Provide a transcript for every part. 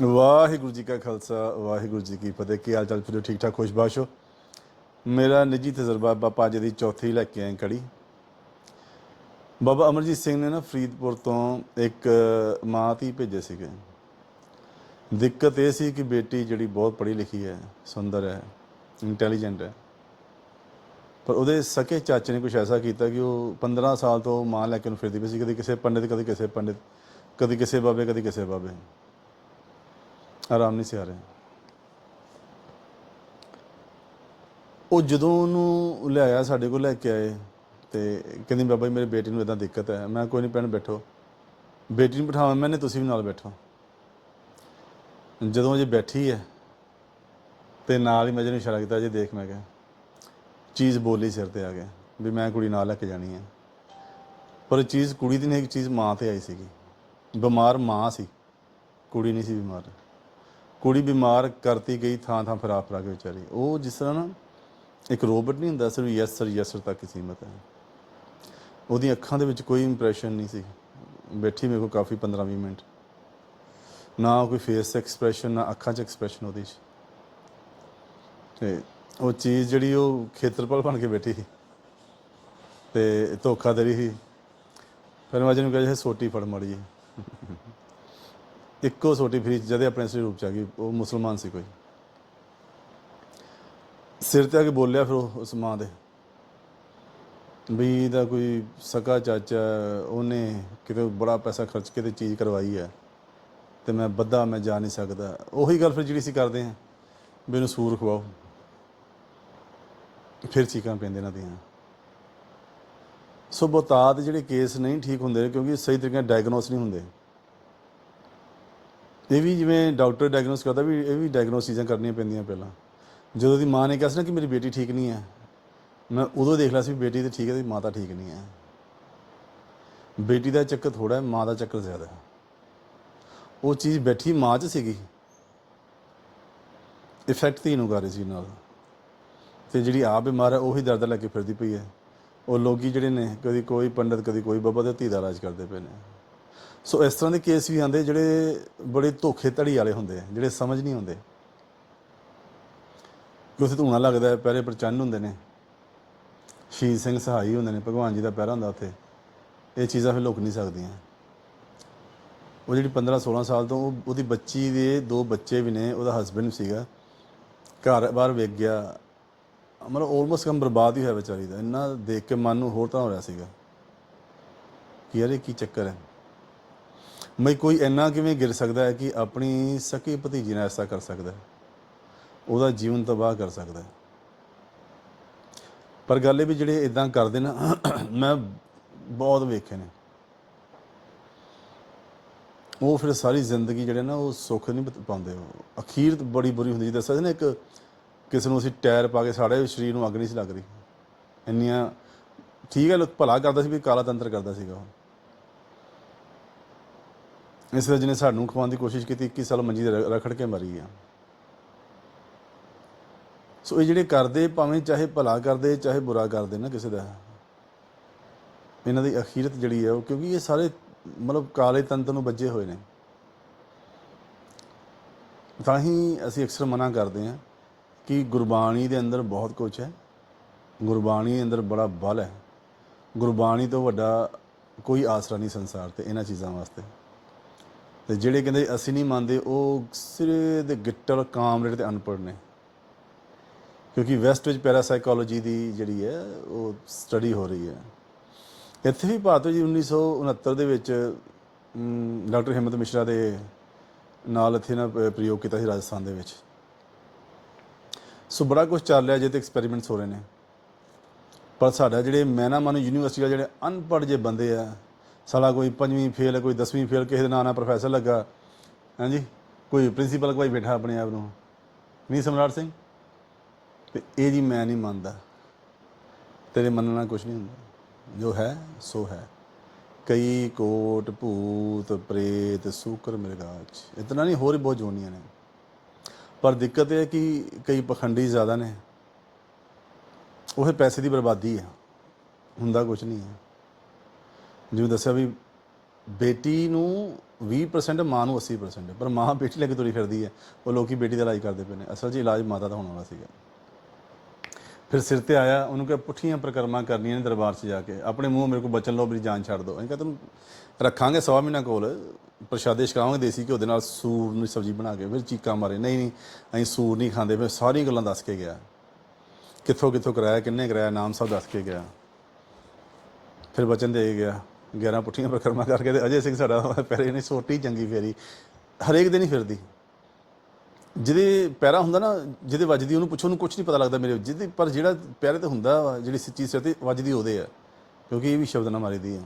ਵਾਹਿਗੁਰੂ ਜੀ ਕਾ ਖਾਲਸਾ, ਵਾਹਿਗੁਰੂ ਜੀ ਕੀ ਫਤਿਹ। ਕੀ ਹਾਲ ਚਾਲ ਫਿਰ ਠੀਕ ਠਾਕ ਖੁਸ਼ਬਾਸ਼ ਹੋ? ਮੇਰਾ ਨਿੱਜੀ ਤਜਰਬਾ ਬਾਬਾ ਜੀ ਦੀ ਚੌਥੀ ਲੈ ਕੇ ਆਏ ਕੜੀ ਬਾਬਾ ਅਮਰਜੀਤ ਸਿੰਘ ਨੇ ਨਾ ਫਰੀਦਪੁਰ ਤੋਂ ਇੱਕ ਮਾਂ ਧੀ ਭੇਜੇ ਸੀਗੇ। ਦਿੱਕਤ ਇਹ ਸੀ ਕਿ ਬੇਟੀ ਜਿਹੜੀ ਬਹੁਤ ਪੜ੍ਹੀ ਲਿਖੀ ਹੈ, ਸੁੰਦਰ ਹੈ, ਇੰਟੈਲੀਜੈਂਟ ਹੈ। ਪਰ ਉਹਦੇ ਸਕੇ ਚਾਚੇ ਨੇ ਕੁਝ ਐਸਾ ਕੀਤਾ ਕਿ ਉਹ 15 ਸਾਲ ਤੋਂ ਮਾਂ ਲੈ ਕੇ ਉਹਨੂੰ ਫਿਰਦੀ ਪਈ ਸੀ। ਕਦੇ ਕਿਸੇ ਪੰਡਿਤ, ਕਦੇ ਕਿਸੇ ਪੰਡਿਤ, ਕਦੇ ਕਿਸੇ ਬਾਬੇ, ਕਦੇ ਕਿਸੇ ਬਾਬੇ। ਆਰਾਮ ਨਹੀਂ ਸੀ ਆ ਰਿਹਾ। ਉਹ ਜਦੋਂ ਉਹਨੂੰ ਲਿਆਇਆ, ਸਾਡੇ ਕੋਲ ਲੈ ਕੇ ਆਏ ਤੇ ਕਹਿੰਦੀ, ਬਾਬਾ ਜੀ, ਮੇਰੇ ਬੇਟੀ ਨੂੰ ਇਦਾਂ ਦਿੱਕਤ ਹੈ। ਮੈਂ ਕੋਈ ਨਹੀਂ ਭੈਣ, ਬੈਠੋ। ਬੇਟੀ ਨੂੰ ਬਿਠਾਵਾਂ ਮੈਨੇ ਤੁਸੀਂ ਵੀ ਨਾਲ ਬੈਠੋ। ਜਦੋਂ ਜੇ ਬੈਠੀ ਹੈ ਤੇ ਨਾਲ ਹੀ ਮੈਂ ਜਿਹਨੂੰ ਇਸ਼ਾਰਾ ਕੀਤਾ ਜੇ ਦੇਖ, ਮੈਂ ਕਿਹਾ, ਚੀਜ਼ ਬੋਲੀ ਸਿਰ ਤੇ ਆ ਗਿਆ ਵੀ ਮੈਂ ਕੁੜੀ ਨਾਲ ਲੈ ਕੇ ਜਾਣੀ ਹੈ। ਪਰ ਇਹ ਚੀਜ਼, ਕੁੜੀ ਦੀ ਨਹੀਂ ਚੀਜ਼ ਮਾਂ ਤੇ ਆਈ ਸੀਗੀ। ਬਿਮਾਰ ਮਾਂ ਸੀ। ਕੁੜੀ ਨਹੀਂ ਸੀ ਬਿਮਾਰ। ਕੁੜੀ ਬਿਮਾਰ ਕਰਤੀ ਗਈ, ਥਾਂ ਥਾਂ ਫਰਾ ਫਰਾ ਕੇ ਵਿਚਾਰੀ ਉਹ ਜਿਸ ਤਰ੍ਹਾਂ ਨਾ, ਇੱਕ ਰੋਬਟ ਨਹੀਂ ਹੁੰਦਾ, ਸਿਰਫ ਯੈਸ ਸਰ ਯੈਸ ਸਰ ਤੱਕ ਹੀ ਸੀਮਤ ਹੈ। ਉਹਦੀਆਂ ਅੱਖਾਂ ਦੇ ਵਿੱਚ ਕੋਈ ਇੰਪ੍ਰੈਸ਼ਨ ਨਹੀਂ ਸੀ। ਬੈਠੀ ਮੇਰੇ ਕੋਲ ਕਾਫੀ 15-20 ਮਿੰਟ। ਨਾ ਕੋਈ ਫੇਸ ਐਕਸਪ੍ਰੈਸ਼ਨ ਨਾ ਅੱਖਾਂ 'ਚ ਐਕਸਪ੍ਰੈਸ਼ਨ ਉਹਦੀ 'ਚ ਤੇ ਉਹ ਚੀਜ਼ ਜਿਹੜੀ ਉਹ ਖੇਤਰਪਲ ਬਣ ਕੇ ਬੈਠੀ ਸੀ। ਤੇ ਧੋਖਾਧੜੀ ਸੀ। ਫਿਰ ਮੈਂ ਜਿਹਨੂੰ ਕਿਹਾ, ਜੀ ਸੋਟੀ ਫੜ ਮੜੀ ਇੱਕੋ ਛੋਟੀ ਫਰੀ ਜਦੇ ਆਪਣੇ ਸਰੂਪ ਚ ਆ ਗਈ, ਉਹ ਮੁਸਲਮਾਨ ਸੀ ਕੋਈ। ਸਿਰ ਤੇ ਆ ਕੇ ਬੋਲਿਆ ਫਿਰ ਉਹ ਉਸ ਮਾਂ ਦੇ ਵੀ ਇਹਦਾ ਕੋਈ ਸਕਾ ਚਾਚਾ, ਉਹਨੇ ਕਿਤੇ ਬੜਾ ਪੈਸਾ ਖਰਚ ਕੇ ਤੇ ਚੀਜ਼ ਕਰਵਾਈ ਹੈ ਤੇ ਮੈਂ ਬੱਦਾ ਮੈਂ ਜਾ ਨਹੀਂ ਸਕਦਾ। ਉਹੀ ਗੱਲ ਫਿਰ ਜਿਹੜੀ ਸੀ ਕਰਦੇ ਆ ਵੀ ਇਹਨੂੰ ਸੂਰ ਖਵਾਓ। ਫਿਰ ਚੀਕਾਂ ਪੈਂਦੇ ਇਹਨਾਂ ਦੀਆਂ। ਸੋ ਬਤਾਤ ਜਿਹੜੇ ਕੇਸ ਨਹੀਂ ਠੀਕ ਹੁੰਦੇ, ਕਿਉਂਕਿ ਸਹੀ ਤਰੀਕੇ ਨਾਲ ਡਾਇਗਨੋਸ ਨਹੀਂ ਹੁੰਦੇ। ਇਹ ਵੀ ਜਿਵੇਂ ਡਾਕਟਰ ਡਾਇਗਨੋਸ ਕਰਦਾ ਵੀ ਇਹ ਵੀ ਡਾਇਗਨੋਸ ਚੀਜ਼ਾਂ ਕਰਨੀਆਂ ਪੈਂਦੀਆਂ ਪਹਿਲਾਂ। ਜਦੋਂ ਦੀ ਮਾਂ ਨੇ ਕਿਹਾ ਸੀ ਨਾ ਕਿ ਮੇਰੀ ਬੇਟੀ ਠੀਕ ਨਹੀਂ ਹੈ, ਮੈਂ ਉਦੋਂ ਦੇਖ ਲਿਆ ਸੀ ਬੇਟੀ ਤੇ ਠੀਕ ਹੈ ਤੇ ਮਾਂ ਤਾਂ ਠੀਕ ਨਹੀਂ ਹੈ। ਬੇਟੀ ਦਾ ਚੱਕਰ ਥੋੜਾ ਹੈ, ਮਾਂ ਦਾ ਚੱਕਰ ਜ਼ਿਆਦਾ ਹੈ। ਉਹ ਚੀਜ਼ ਬੈਠੀ ਮਾਂ 'ਚ ਸੀਗੀ। ਇਫੈਕਟ ਧੀ ਨੂੰ ਕਰ ਰਹੀ ਸੀ ਨਾਲ। ਤੇ ਜਿਹੜੀ ਆ ਬਿਮਾਰ ਹੈ, ਉਹੀ ਦਰਦ ਲੈ ਕੇ ਫਿਰਦੀ ਪਈ ਹੈ। ਉਹ ਲੋਕੀ ਜਿਹੜੇ ਨੇ, ਕਦੀ ਕੋਈ ਪੰਡਤ, ਕਦੀ ਕੋਈ ਬਾਬਾ ਦੇ ਧੀ ਦਾ ਇਲਾਜ ਕਰਦੇ ਪਏ ਨੇ। ਸੋ ਇਸ ਤਰ੍ਹਾਂ ਦੇ ਕੇਸ ਵੀ ਆਉਂਦੇ ਜਿਹੜੇ ਬੜੇ ਧੋਖੇ ਧੜੀ ਵਾਲੇ ਹੁੰਦੇ ਆ, ਜਿਹੜੇ ਸਮਝ ਨਹੀਂ ਆਉਂਦੇ। ਕਿ ਉੱਥੇ ਧੂਣਾ ਲੱਗਦਾ ਹੈ, ਪਹਿਰੇ ਪ੍ਰਚੰਨ ਹੁੰਦੇ ਨੇ। ਸ਼ਹੀਦ ਸਿੰਘ ਸਹਾਈ ਹੁੰਦੇ ਨੇ, ਭਗਵਾਨ ਜੀ ਦਾ ਪਹਿਰਾ ਹੁੰਦਾ ਉੱਥੇ। ਇਹ ਚੀਜ਼ਾਂ ਫਿਰ ਲੁਕ ਨਹੀਂ ਸਕਦੀਆਂ। ਉਹ ਜਿਹੜੀ 15 16 ਸਾਲ ਤੋਂ ਉਹ- ਉਹਦੀ ਬੱਚੀ ਦੇ ਦੋ ਬੱਚੇ ਵੀ ਨੇ, ਉਹਦਾ ਹਸਬੰਡ ਸੀਗਾ। ਘਰ ਬਾਹਰ ਵੇਖ ਗਿਆ। ਮਤਲਬ ਆਲਮੋਸਟ ਕੰਮ ਬਰਬਾਦ ਹੀ ਹੋਇਆ ਵਿਚਾਰੀ ਦਾ। ਇੰਨਾ ਦੇਖ ਕੇ ਮਨ ਨੂੰ ਹੋਰ ਤਰ੍ਹਾਂ ਹੋ ਰਿਹਾ ਸੀਗਾ। ਕਿ ਯਾਰ ਇਹ ਕੀ ਚੱਕਰ ਹੈ? ਮੈਂ ਕੋਈ ਇੰਨਾ ਕਿਵੇਂ ਗਿਰ ਸਕਦਾ ਹੈ ਕਿ ਆਪਣੀ ਸਕੀ ਭਤੀਜੀ ਨਾਲ ਐਸਾ ਕਰ ਸਕਦਾ ਹੈ? ਉਹਦਾ ਜੀਵਨ ਤਬਾਹ ਕਰ ਸਕਦਾ ਹੈ। ਪਰ ਗੱਲ ਇਹ ਵੀ ਜਿਹੜੇ ਇਦਾਂ ਕਰਦੇ ਨਾ ਮੈਂ ਬਹੁਤ ਵੇਖੇ ਨੇ। ਉਹ ਫਿਰ ਸਾਰੀ ਜ਼ਿੰਦਗੀ ਜਿਹੜੇ ਨਾ, ਉਹ ਸੁੱਖ ਨਹੀਂ ਪਾਉਂਦੇ। ਉਹ ਅਖੀਰ ਬੜੀ ਬੁਰੀ ਹੁੰਦੀ ਜੀ ਦੱਸਿਆ ਸੀ ਨਾ ਇੱਕ ਕਿਸੇ ਨੂੰ ਅਸੀਂ ਟਾਇਰ ਪਾ ਕੇ ਸਾਡੇ ਸਰੀਰ ਨੂੰ ਅੱਗ ਨਹੀਂ ਸੀ ਲੱਗ ਰਹੀ ਇੰਨੀਆਂ, ਠੀਕ ਹੈ, ਲੋਕ ਭਲਾ ਕਰਦਾ ਸੀ ਵੀ ਕਾਲਾ ਤੰਤਰ ਕਰਦਾ ਸੀਗਾ ਉਹ। ਇਸ ਤਰ੍ਹਾਂ ਜਿਹਨੇ ਸਾਨੂੰ ਖਵਾਉਣ ਦੀ ਕੋਸ਼ਿਸ਼ ਕੀਤੀ 21 ਸਾਲ ਮੰਜੀ ਤੇ ਰ- ਰਖੜ ਕੇ ਮਰੀ ਆ। ਸੋ ਇਹ ਜਿਹੜੇ ਕਰਦੇ, ਭਾਵੇਂ ਚਾਹੇ ਭਲਾ ਕਰਦੇ, ਚਾਹੇ ਬੁਰਾ ਕਰਦੇ ਨਾ ਕਿਸੇ ਦਾ। ਇਹਨਾਂ ਦੀ ਅਖੀਰਤ ਜਿਹੜੀ ਹੈ ਉਹ ਕਿਉਂਕਿ ਇਹ ਸਾਰੇ ਮਤਲਬ ਕਾਲੇ ਤੰਤਰ ਨੂੰ ਵੱਜੇ ਹੋਏ ਨੇ। ਤਾਂ ਹੀ ਅਸੀਂ ਅਕਸਰ ਮਨਾ ਕਰਦੇ ਹਾਂ ਕਿ ਗੁਰਬਾਣੀ ਦੇ ਅੰਦਰ ਬਹੁਤ ਕੁਝ ਹੈ। ਗੁਰਬਾਣੀ ਦੇ ਅੰਦਰ ਬੜਾ ਬਲ ਹੈ। ਗੁਰਬਾਣੀ ਤੋਂ ਵੱਡਾ ਕੋਈ ਆਸਰਾ ਨਹੀਂ ਸੰਸਾਰ ਤੇ ਇਹਨਾਂ ਚੀਜ਼ਾਂ ਵਾਸਤੇ। ਤੇ ਜਿਹੜੇ ਕਹਿੰਦੇ ਅਸੀਂ ਨਹੀਂ ਮੰਨਦੇ, ਉਹ ਸਿਰੇ ਦੇ ਗਿੱਟਰ ਕਾਮਰੇਡ ਤੇ ਅਨਪੜ੍ਹ ਨੇ। ਕਿਉਂਕਿ ਵੈਸਟ ਵਿੱਚ ਪੈਰਾਸਾਈਕੋਲੋਜੀ ਦੀ ਜਿਹੜੀ ਹੈ, ਉਹ ਸਟੱਡੀ ਹੋ ਰਹੀ ਹੈ। ਇੱਥੇ ਵੀ ਭਾਰਤ ਜੀ 1969 ਦੇ ਵਿੱਚ ਡਾਕਟਰ ਹਿੰਮਤ ਮਿਸ਼ਰਾ ਦੇ ਨਾਲ ਇੱਥੇ ਨਾ ਪ੍ਰਯੋਗ ਕੀਤਾ ਸੀ ਰਾਜਸਥਾਨ ਦੇ ਵਿੱਚ। ਸੋ ਬੜਾ ਕੁਝ ਚੱਲ ਰਿਹਾ ਜੇ ਤੇ ਐਕਸਪੈਰੀਮੈਂਟਸ ਹੋ ਰਹੇ ਨੇ। ਪਰ ਸਾਡਾ ਜਿਹੜੇ, ਮੈਂ ਮਨ ਯੂਨੀਵਰਸਿਟੀ ਦਾ ਜਿਹੜੇ ਅਨਪੜ੍ਹ ਜੇ ਬੰਦੇ ਆ ਸਾਲਾ ਕੋਈ ਪੰਜਵੀਂ ਫੇਲ ਕੋਈ 10ਵੀਂ ਫੇਲ ਕਿਸੇ ਦੇ ਨਾਂ ਨਾਲ ਪ੍ਰੋਫੈਸਰ ਲੱਗਾ। ਹਾਂਜੀ? ਕੋਈ ਪ੍ਰਿੰਸੀਪਲ ਕੋਈ ਬੈਠਾ ਆਪਣੇ ਆਪ ਨੂੰ। ਨਹੀਂ ਸਮਰਾਟ ਸਿੰਘ? ਤੇ ਇਹ ਜੀ ਮੈਂ ਨਹੀਂ ਮੰਨਦਾ। ਤੇਰੇ ਮੰਨਣਾ ਕੁਝ ਨਹੀਂ ਹੁੰਦਾ। ਜੋ ਹੈ, ਸੋ ਹੈ। ਕਈ ਕੋਟ ਭੂਤ ਪ੍ਰੇਤ ਸੂਕਰ ਮਿਰਗਾਚ ਇਤਨਾ ਨਹੀਂ, ਹੋਰ ਬਹੁਤ ਜੋਨੀਆਂ ਨੇ। ਪਰ ਦਿੱਕਤ ਇਹ ਹੈ ਕਿ ਕਈ ਪਖੰਡੀ ਜ਼ਿਆਦਾ ਨੇ। ਉਹ ਪੈਸੇ ਦੀ ਬਰਬਾਦੀ ਹੈ ਹੁੰਦਾ ਕੁਝ ਨਹੀਂ ਹੈ ਜਿਵੇਂ ਦੱਸਿਆ ਵੀ ਬੇਟੀ ਨੂੰ 20% ਮਾਂ ਨੂੰ 80% ਪਰ ਮਾਂ ਬੇਟੀ ਲੈ ਕੇ ਤੁਰੀ ਫਿਰਦੀ ਹੈ। ਉਹ ਲੋਕੀ ਬੇਟੀ ਦਾ ਇਲਾਜ ਕਰਦੇ ਪਏ ਨੇ। ਅਸਲ 'ਚ ਇਲਾਜ ਮਾਤਾ ਦਾ ਹੋਣ ਵਾਲਾ ਸੀਗਾ। ਫਿਰ ਸਿਰ ਤੇ ਆਇਆ। ਉਹਨੂੰ ਕਿਹਾ, ਪੁੱਠੀਆਂ ਪ੍ਰਕਰਮਾਂ ਕਰਨੀਆਂ ਨੇ ਦਰਬਾਰ 'ਚ ਜਾ ਕੇ। ਆਪਣੇ ਮੂੰਹ ਮੇਰੇ ਕੋਲ ਬਚਨ ਲਓ, ਮੇਰੀ ਜਾਨ ਛੱਡ ਦਿਓ। ਅਸੀਂ ਕਿਹਾ, ਤੈਨੂੰ ਰੱਖਾਂਗੇ ਸਵਾ ਮਹੀਨਾ ਕੋਲ। ਪ੍ਰਸ਼ਾਦੇ ਛਕਾਵਾਂਗੇ ਦੇਸੀ ਘਿਓ ਦੇ ਨਾਲ, ਸੂਰ ਨੂੰ ਸਬਜ਼ੀ ਬਣਾ ਕੇ। ਫਿਰ ਚੀਕਾਂ ਮਾਰੇ, ਨਹੀਂ ਨਹੀਂ, ਅਸੀਂ ਸੂਰ ਨਹੀਂ ਖਾਂਦੇ। ਫਿਰ ਸਾਰੀ ਗੱਲਾਂ ਦੱਸ ਕੇ ਗਿਆ। ਕਿੱਥੋਂ ਕਿੱਥੋਂ ਕਰਾਇਆ, ਕਿੰਨੇ ਕਰਾਇਆ, ਨਾਮ ਸਭ ਦੱਸ ਕੇ ਗਿਆ। ਫਿਰ ਬਚਨ ਦੇ ਗਿਆ। 11 ਪੁੱਠੀਆਂ ਪ੍ਰਕਰਮਾਂ ਕਰਕੇ ਤੇ ਅਜੇ ਸਿੰਘ ਸਾਡਾ ਪੈਰੇ ਨੇ ਸੋਟੀ ਚੰਗੀ ਫੇਰੀ। ਹਰੇਕ ਦਿਨ ਹੀ ਫਿਰਦੀ। ਜਿਹਦੇ ਪੈਰਾ ਹੁੰਦਾ ਨਾ ਜਿਹਦੇ ਵੱਜਦੀ ਉਹਨੂੰ ਪੁੱਛੋ ਉਹਨੂੰ ਕੁਝ ਨਹੀਂ ਪਤਾ ਲੱਗਦਾ ਮੇਰੇ ਜਿਹਦੇ ਪਰ ਜਿਹੜਾ ਪੈਰੇ ਤੇ ਹੁੰਦਾ ਵਾ, ਜਿਹੜੀ ਸੱਚੀ ਸਿਰ ਤੇ ਵੱਜਦੀ ਉਹਦੇ ਆ। ਕਿਉਂਕਿ ਇਹ ਵੀ ਸ਼ਬਦ ਨਾ ਮਾਰੀਦੀ ਆ।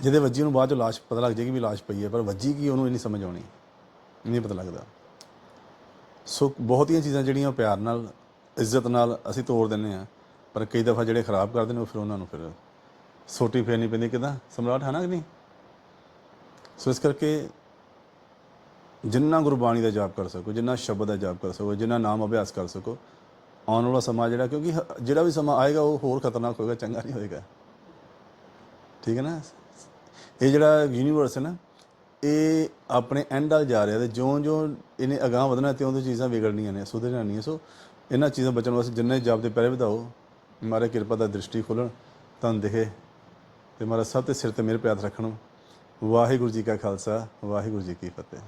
ਜਿਹਦੇ ਵੱਜੀ ਉਹਨੂੰ ਬਾਅਦ ਚ ਲਾਸ਼ ਪਤਾ ਲੱਗ ਜਾਏਗੀ ਵੀ ਲਾਸ਼ ਪਈ ਹੈ ਪਰ ਵੱਜੀ ਕੀ ਉਹਨੂੰ ਇਹ ਨਹੀਂ ਸਮਝ ਆਉਣੀ? ਨਹੀਂ ਪਤਾ ਲੱਗਦਾ। ਸੋ ਬਹੁਤੀਆਂ ਚੀਜ਼ਾਂ ਜਿਹੜੀਆਂ ਉਹ ਪਿਆਰ ਨਾਲ ਇੱਜ਼ਤ ਨਾਲ ਅਸੀਂ ਤੋੜ ਦਿੰਦੇ ਆ ਪਰ ਕਈ ਦਫਾ ਜਿਹੜੇ ਖਰਾਬ ਕਰਦੇ ਨੇ ਉਹ ਫਿਰ ਉਹਨਾਂ ਨੂੰ ਫਿਰ ਸੋਟੀ ਫੇਰਨੀ ਪੈਂਦੀ, ਕਿਦਾਂ? ਸਮਰਾਟ ਹੈ ਨਾ ਕਿ ਨਹੀਂ? ਸੋ ਇਸ ਕਰਕੇ ਜਿੰਨਾ ਗੁਰਬਾਣੀ ਦਾ ਜਾਪ ਕਰ ਸਕੋ, ਜਿੰਨਾ ਸ਼ਬਦ ਦਾ ਜਾਪ ਕਰ ਸਕੋ, ਜਿੰਨਾ ਨਾਮ ਅਭਿਆਸ ਕਰ ਸਕੋ, ਆਉਣ ਵਾਲਾ ਸਮਾਂ ਜਿਹੜਾ, ਕਿਉਂਕਿ ਜਿਹੜਾ ਵੀ ਸਮਾਂ ਆਏਗਾ, ਉਹ ਹੋਰ ਖਤਰਨਾਕ ਹੋਏਗਾ, ਚੰਗਾ ਨਹੀਂ ਹੋਏਗਾ। ਠੀਕ ਹੈ ਨਾ? ਇਹ ਜਿਹੜਾ ਯੂਨੀਵਰਸ ਹੈ ਨਾ, ਇਹ ਆਪਣੇ ਐਂਡ ਵੱਲ ਜਾ ਰਿਹਾ ਤੇ ਜਿਉਂ-ਜਿਉਂ ਇਹਨੇ ਅਗਾਹ ਵਧਣਾ ਤਿਉਂ ਤਿਉਂ ਚੀਜ਼ਾਂ ਵਿਗੜਨੀਆਂ ਨੇ, ਸੁਧਰਨੀਆਂ ਨਹੀਂ। ਸੋ ਇਹਨਾਂ ਚੀਜ਼ਾਂ ਬਚਣ ਵਾਸਤੇ ਜਿੰਨੇ ਜਾਪ ਦੇ ਪੈਰੇ ਵਧਾਓ, ਮਾਰੇ ਕਿਰਪਾ ਦਾ ਦ੍ਰਿਸ਼ਟੀ ਖੋਲਣ ਤੁਹਾਨੂੰ ਦਿਖੇ ਤੇ ਮਹਾਰਾਜ ਸਭ ਤੇ ਸਿਰ ਤੇ ਮੇਰੇ ਪਿਆਰ ਰੱਖਣ ਵਾਹਿਗੁਰੂ ਜੀ ਕਾ ਖਾਲਸਾ, ਵਾਹਿਗੁਰੂ ਜੀ ਕੀ ਫਤਿਹ।